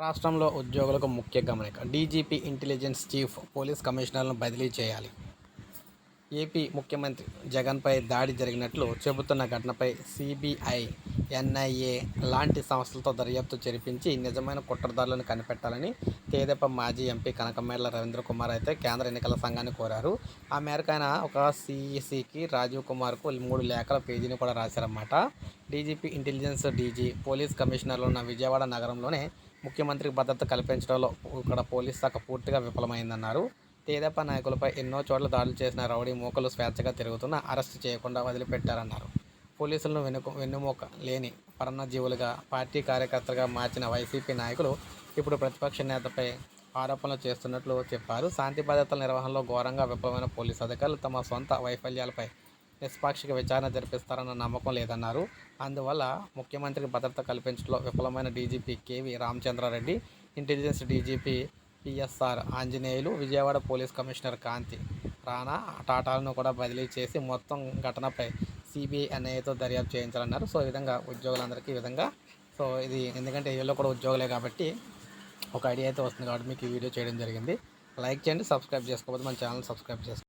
రాష్ట్రంలో ఉద్యోగులకు ముఖ్య గమనిక డీజీపీ ఇంటెలిజెన్స్ చీఫ్ పోలీస్ కమిషనర్లను బదిలీ చేయాలి. ఏపీ ముఖ్యమంత్రి జగన్పై దాడి జరిగినట్లు చెబుతున్న ఘటనపై సిబిఐ ఎన్ఐఏ లాంటి సంస్థలతో దర్యాప్తు జరిపించి నిజమైన కుట్రదారులను కనిపెట్టాలని తేదెప మాజీ ఎంపీ కనకమేళ్ళ రవీంద్ర కుమార్ అయితే కేంద్ర ఎన్నికల సంఘాన్ని కోరారు. ఆ మేరకు ఆయన ఒక సిఈసికి రాజీవ్ కుమార్కు మూడు లేఖల పేజీని కూడా రాశారన్నమాట. డీజీపీ ఇంటెలిజెన్స్ డీజీ పోలీస్ కమిషనర్లు ఉన్న విజయవాడ నగరంలోనే ముఖ్యమంత్రికి భద్రత కల్పించడంలో ఇక్కడ పోలీస్ శాఖ పూర్తిగా విఫలమైందన్నారు. తేదప్ప నాయకులపై ఎన్నో చోట్ల దాడులు చేసిన రౌడీ మూకలు స్వేచ్ఛగా తిరుగుతున్న అరెస్ట్ చేయకుండా వదిలిపెట్టారన్నారు. పోలీసులను వెనుక వెన్నుమూక లేని పరన్నజీవులుగా పార్టీ కార్యకర్తలుగా మార్చిన వైసీపీ నాయకులు ఇప్పుడు ప్రతిపక్ష నేతపై ఆరోపణలు చేస్తున్నట్లు చెప్పారు. శాంతి భద్రతల నిర్వహణలో ఘోరంగా విఫలమైన పోలీసు అధికారులు తమ సొంత వైఫల్యాలపై నిష్పాక్షిక విచారణ జరిపిస్తారన్న నమ్మకం లేదన్నారు. అందువల్ల ముఖ్యమంత్రికి భద్రత కల్పించడంలో విఫలమైన DGP KV Ramachandra Reddy intelligence DGP PSR Anjaneyulu Vijayawada police commissioner Kanthi Rana టాటాలను కూడా బదిలీ చేసి మొత్తం ఘటనపై సిబిఐ ఎన్ఐఏతో దర్యాప్తు చేయించాలన్నారు. సో ఈ విధంగా ఉద్యోగులందరికీ ఈ విధంగా. సో ఇది ఎందుకంటే వీళ్ళు కూడా ఉద్యోగులే కాబట్టి ఒక ఐడియా అయితే వస్తుంది కాబట్టి మీకు ఈ వీడియో చేయడం జరిగింది. లైక్ చేయండి సబ్స్క్రైబ్ చేసుకోకపోతే మన ఛానల్ సబ్స్క్రైబ్ చేసుకోండి.